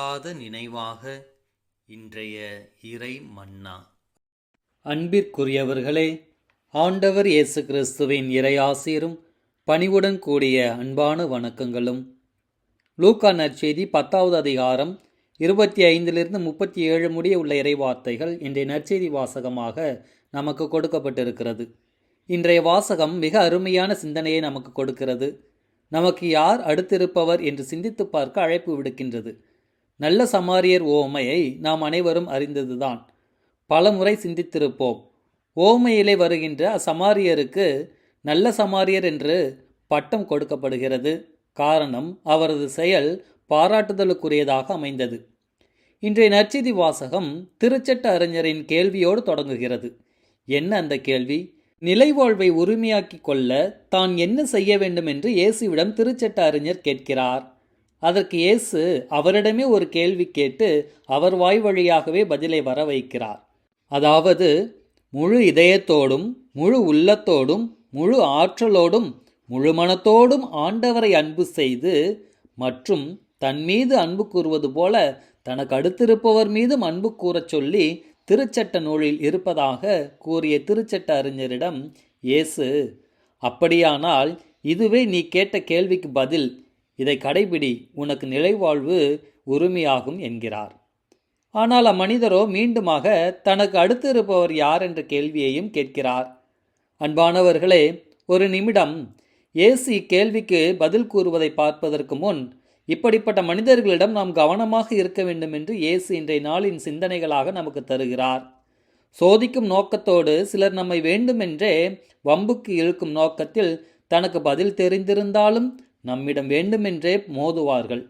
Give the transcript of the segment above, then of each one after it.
மறவாத நினைவாக இன்றைய இறை மன்னா அன்பிற்குரியவர்களே ஆண்டவர் இயேசு கிறிஸ்துவின் இறையாசீரும் பணிவுடன் கூடிய அன்பான வணக்கங்களும். லூக்கா நற்செய்தி பத்தாவது அதிகாரம் இருபத்தி ஐந்திலிருந்து முப்பத்தி ஏழு முடிய உள்ள இறைவார்த்தைகள் இன்றைய நற்செய்தி வாசகமாக நமக்கு கொடுக்கப்பட்டிருக்கிறது. இன்றைய வாசகம் மிக அருமையான சிந்தனையை நமக்கு கொடுக்கிறது. நமக்கு யார் அடுத்திருப்பவர் என்று சிந்தித்து பார்க்க அழைப்பு விடுக்கின்றது. நல்ல சமாரியர் ஓமையை நாம் அனைவரும் அறிந்ததுதான். பலமுறை சிந்தித்திருப்போம். ஓமையிலே வருகின்ற அசமாரியருக்கு நல்ல சமாரியர் என்று பட்டம் கொடுக்கப்படுகிறது. காரணம் அவரது செயல் பாராட்டுதலுக்குரியதாக அமைந்தது. இன்றைய நற்செய்தி வாசகம் திருச்சட்ட அறிஞரின் கேள்வியோடு தொடங்குகிறது. என்ன அந்த கேள்வி? நிலைவாழ்வை உரிமையாக்கிக் கொள்ள தான் என்ன செய்ய வேண்டும் என்று இயேசுவிடம் திருச்சட்ட அறிஞர் கேட்கிறார். அதற்கு இயேசு அவரிடமே ஒரு கேள்வி கேட்டு அவர் வாய் வழியாகவே பதிலை வர வைக்கிறார் அதாவது முழு இதயத்தோடும் முழு உள்ளத்தோடும் முழு ஆற்றலோடும் முழு மனத்தோடும் ஆண்டவரை அன்பு செய்து மற்றும் தன் மீது அன்பு கூறுவது போல தனக்கு அடுத்திருப்பவர் மீதும் அன்பு கூறச் சொல்லி திருச்சட்ட நூலில் இருப்பதாக கூறிய திருச்சட்ட அறிஞரிடம் இயேசு அப்படியானால் இதுவே நீ கேட்ட கேள்விக்கு பதில். இதை கடைபிடி உனக்கு நிலைவாழ்வு உரிமையாகும் என்கிறார். ஆனால் அம்மனிதரோ மீண்டுமாக தனக்கு அடுத்து இருப்பவர் யார் என்ற கேள்வியையும் கேட்கிறார். அன்பானவர்களே ஒரு நிமிடம் ஏசி இக்கேள்விக்கு பதில் கூறுவதை பார்ப்பதற்கு முன் இப்படிப்பட்ட மனிதர்களிடம் நாம் கவனமாக இருக்க வேண்டும் என்று இயேசு இன்றைய நாளின் சிந்தனைகளாக நமக்கு தருகிறார். சோதிக்கும் நோக்கத்தோடு சிலர் நம்மை வேண்டுமென்றே வம்புக்கு இழுக்கும் நோக்கத்தில் தனக்கு பதில் தெரிந்திருந்தாலும் நம்மிடம் வேண்டுமென்றே மோதுவார்கள்.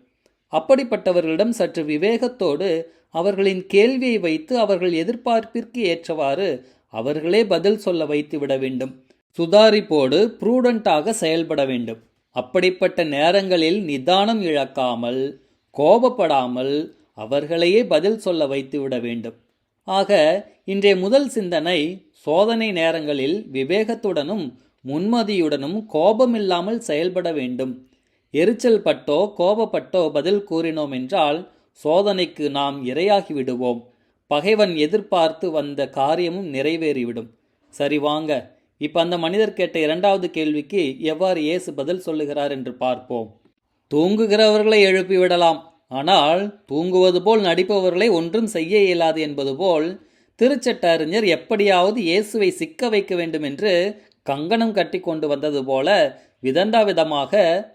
அப்படிப்பட்டவர்களிடம் சற்று விவேகத்தோடு அவர்களின் கேள்வியை வைத்து அவர்கள் எதிர்பார்ப்பிற்கு ஏற்றவாறு அவர்களே பதில் சொல்ல வைத்து விட வேண்டும். சுதாரிப்போடு ப்ரூடண்டாக செயல்பட வேண்டும். அப்படிப்பட்ட நேரங்களில் நிதானம் இழக்காமல் கோபப்படாமல் அவர்களையே பதில் சொல்ல வைத்து விட வேண்டும். ஆக இன்றைய முதல் சிந்தனை சோதனை நேரங்களில் விவேகத்துடனும் முன்மதியுடனும் கோபமில்லாமல் செயல்பட வேண்டும். எரிச்சல் பட்டோ கோபப்பட்டோ பதில் கூறினோம் என்றால் சோதனைக்கு நாம் இரையாகி விடுவோம். பகைவன் எதிர்பார்த்து வந்த காரியமும் நிறைவேறிவிடும். சரி வாங்க இப்ப அந்த மனிதர் கேட்ட இரண்டாவது கேள்விக்கு எவ்வாறு இயேசு பதில் சொல்லுகிறார் என்று பார்ப்போம். தூங்குகிறவர்களை எழுப்பி விடலாம் ஆனால் தூங்குவது போல் நடிப்பவர்களை ஒன்றும் செய்ய இயலாது என்பது போல் திருச்சட்ட அறிஞர் எப்படியாவது இயேசுவை சிக்க வைக்க வேண்டும் என்று கங்கணம் கட்டி கொண்டு வந்தது போல விதண்டாவிதமாக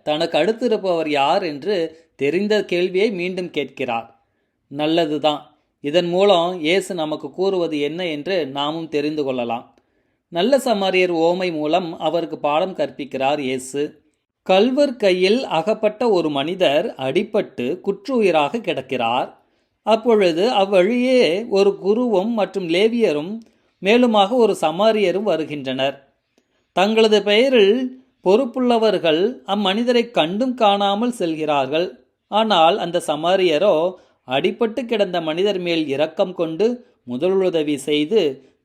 தனக்கு அடுத்திருப்பவர் யார் என்று தெரிந்த கேள்வியை மீண்டும் கேட்கிறார். நல்லதுதான். இதன் மூலம் இயேசு நமக்கு கூறுவது என்ன என்று நாமும் தெரிந்து கொள்ளலாம். நல்ல சமாரியர் ஓமை மூலம் அவருக்கு பாடம் கற்பிக்கிறார் இயேசு. கல்வர் கையில் அகப்பட்ட ஒரு மனிதர் அடிபட்டு குற்றுயிராக கிடக்கிறார். அப்பொழுது அவ்வழியே ஒரு குருவும் மற்றும் லேவியரும் மேலுமாக ஒரு சமாரியரும் வருகின்றனர். தங்களது பெயரில் பொறுப்புள்ளவர்கள் அம்மனிதரை கண்டும் காணாமல் செல்கிறார்கள். ஆனால் அந்த சமாரியரோ அடிபட்டு கிடந்த மனிதர் மேல் இரக்கம் கொண்டு முதலுதவி செய்து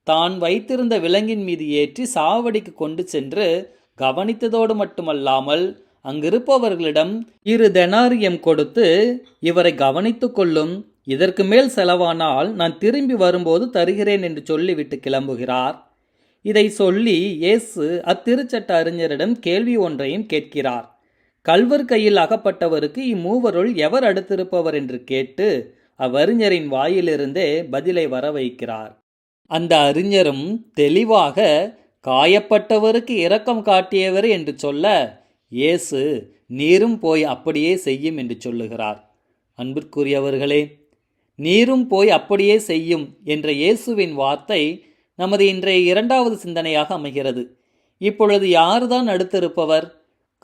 தான் வைத்திருந்த விலங்கின் மீது ஏற்றி சாவடிக்கு கொண்டு சென்று கவனித்ததோடு மட்டுமல்லாமல் அங்கிருப்பவர்களிடம் இரு தெனாரியம் கொடுத்து இவரை கவனித்துக் கொள்ளும் இதற்கு மேல் செலவானால் நான் திரும்பி வரும்போது தருகிறேன் என்று சொல்லிவிட்டு கிளம்புகிறார். இதை சொல்லி இயேசு அத்திருச்சட்ட அறிஞரிடம் கேள்வி ஒன்றையும் கேட்கிறார். கல்வர் கையில் அகப்பட்டவருக்கு இம்மூவருள் எவர் அடுத்திருப்பவர் என்று கேட்டு அவ்வறிஞரின் வாயிலிருந்தே பதிலை வர வைக்கிறார் அந்த அறிஞரும் தெளிவாக காயப்பட்டவருக்கு இரக்கம் காட்டியவர் என்று சொல்ல இயேசு நீரும் போய் அப்படியே செய்யும் என்று சொல்லுகிறார். அன்பிற்குரியவர்களே நீரும் போய் அப்படியே செய்யும் என்ற இயேசுவின் வார்த்தை நமது இன்றைய இரண்டாவது சிந்தனையாக அமைகிறது. இப்பொழுது யார்தான் அடுத்திருப்பவர்?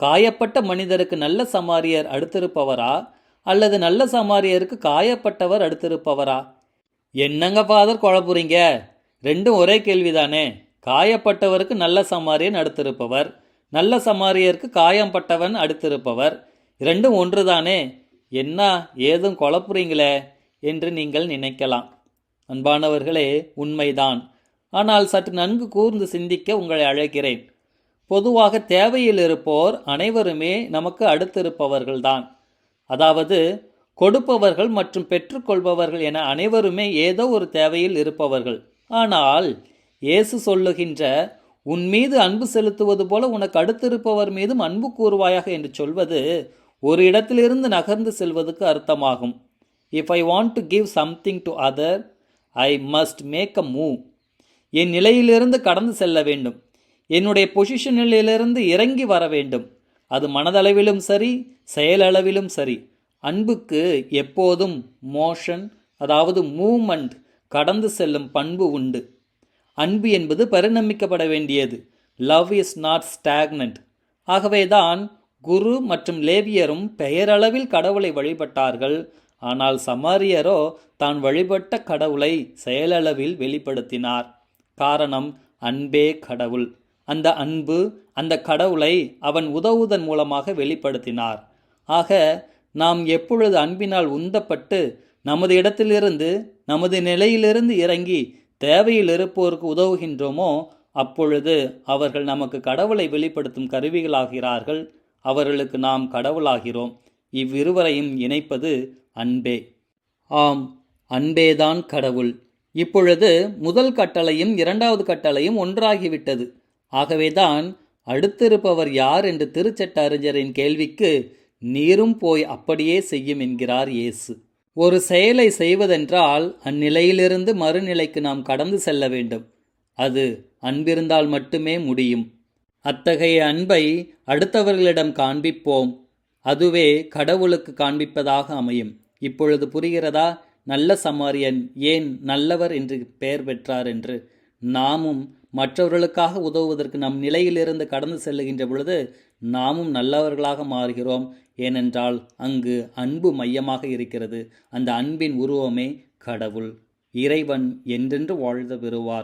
காயப்பட்ட மனிதருக்கு நல்ல சமாரியர் அடுத்திருப்பவரா? அல்லது நல்ல சமாரியருக்கு காயப்பட்டவர் அடுத்திருப்பவரா? என்னங்க ஃபாதர் குழப்புறீங்க? ரெண்டும் ஒரே கேள்விதானே. காயப்பட்டவருக்கு நல்ல சமாரியன் அடுத்திருப்பவர். நல்ல சமாரியருக்கு காயம்பட்டவன் அடுத்திருப்பவர். இரண்டும் ஒன்றுதானே. என்ன ஏதும் குழப்புறீங்களே? என்று நீங்கள் நினைக்கலாம். அன்பானவர்களே உண்மைதான். ஆனால் சற்று நன்கு கூர்ந்து சிந்திக்க உங்களை அழைக்கிறேன். பொதுவாக தேவையில் இருப்போர் அனைவருமே நமக்கு அடுத்திருப்பவர்கள்தான். அதாவது கொடுப்பவர்கள் மற்றும் பெற்றுக்கொள்பவர்கள் என அனைவருமே ஏதோ ஒரு தேவையில் இருப்பவர்கள். ஆனால் இயேசு சொல்லுகின்ற உன் மீது அன்பு செலுத்துவது போல உனக்கு அடுத்திருப்பவர் மீதும் அன்பு கூறுவாயாக என்று சொல்வது ஒரு இடத்திலிருந்து நகர்ந்து செல்வதற்கு அர்த்தமாகும். If I want to give something to other I must make a move என் நிலையிலிருந்து கடந்து செல்ல வேண்டும். என்னுடைய பொசிஷனிலிருந்து இறங்கி வர வேண்டும். அது மனதளவிலும் சரி செயலளவிலும் சரி. அன்புக்கு எப்போதும் மோஷன் அதாவது மூவ்மெண்ட் கடந்து செல்லும் பண்பு உண்டு. அன்பு என்பது பரிணமிக்கப்பட வேண்டியது. லவ் இஸ் நாட் ஸ்டாக்னண்ட் ஆகவேதான் குரு மற்றும் லேவியரும் பெயரளவில் கடவுளை வழிபட்டார்கள். ஆனால் சமாரியரோ தான் வழிபட்ட கடவுளை செயலளவில் வெளிப்படுத்தினார். காரணம் அன்பே கடவுள். அந்த அன்பு அந்த கடவுளை அவன் உதவுவதன் மூலமாக வெளிப்படுத்தினார். ஆக நாம் எப்பொழுது அன்பினால் உந்தப்பட்டு நமது இடத்திலிருந்து நமது நிலையிலிருந்து இறங்கி தேவையில் இருப்போருக்கு உதவுகின்றோமோ அப்பொழுது அவர்கள் நமக்கு கடவுளை வெளிப்படுத்தும் கருவிகளாகிறார்கள். அவர்களுக்கு நாம் கடவுளாகிறோம். இவ்விருவரையும் இணைப்பது அன்பே. ஆம் அன்பேதான் கடவுள். இப்பொழுது முதல் கட்டளையும் இரண்டாவது கட்டளையும் ஒன்றாகிவிட்டது. ஆகவேதான் அடுத்திருப்பவர் யார் என்று திருச்சட்ட அறிஞரின் கேள்விக்கு நீரும் போய் அப்படியே செய்யும் என்கிறார் இயேசு. ஒரு செயலை செய்வதென்றால் அந்நிலையிலிருந்து மறுநிலைக்கு நாம் கடந்து செல்ல வேண்டும். அது அன்பிருந்தால் மட்டுமே முடியும். அத்தகைய அன்பை அடுத்தவர்களிடம் காண்பிப்போம். அதுவே கடவுளுக்கு காண்பிப்பதாக அமையும். இப்பொழுது புரிகிறதா? நல்ல சமாரியன் ஏன் நல்லவர் என்று பெயர் பெற்றார் என்று நாமும் மற்றவர்களுக்காக உதவுவதற்கு நம் நிலையிலிருந்து கடந்து செல்லுகின்ற பொழுது நாமும் நல்லவர்களாக மாறுகிறோம். ஏனென்றால் அங்கு அன்பு மையமாக இருக்கிறது. அந்த அன்பின் உருவமே கடவுள். இறைவன் என்றென்று வாழ்ந்த பெறுவார்.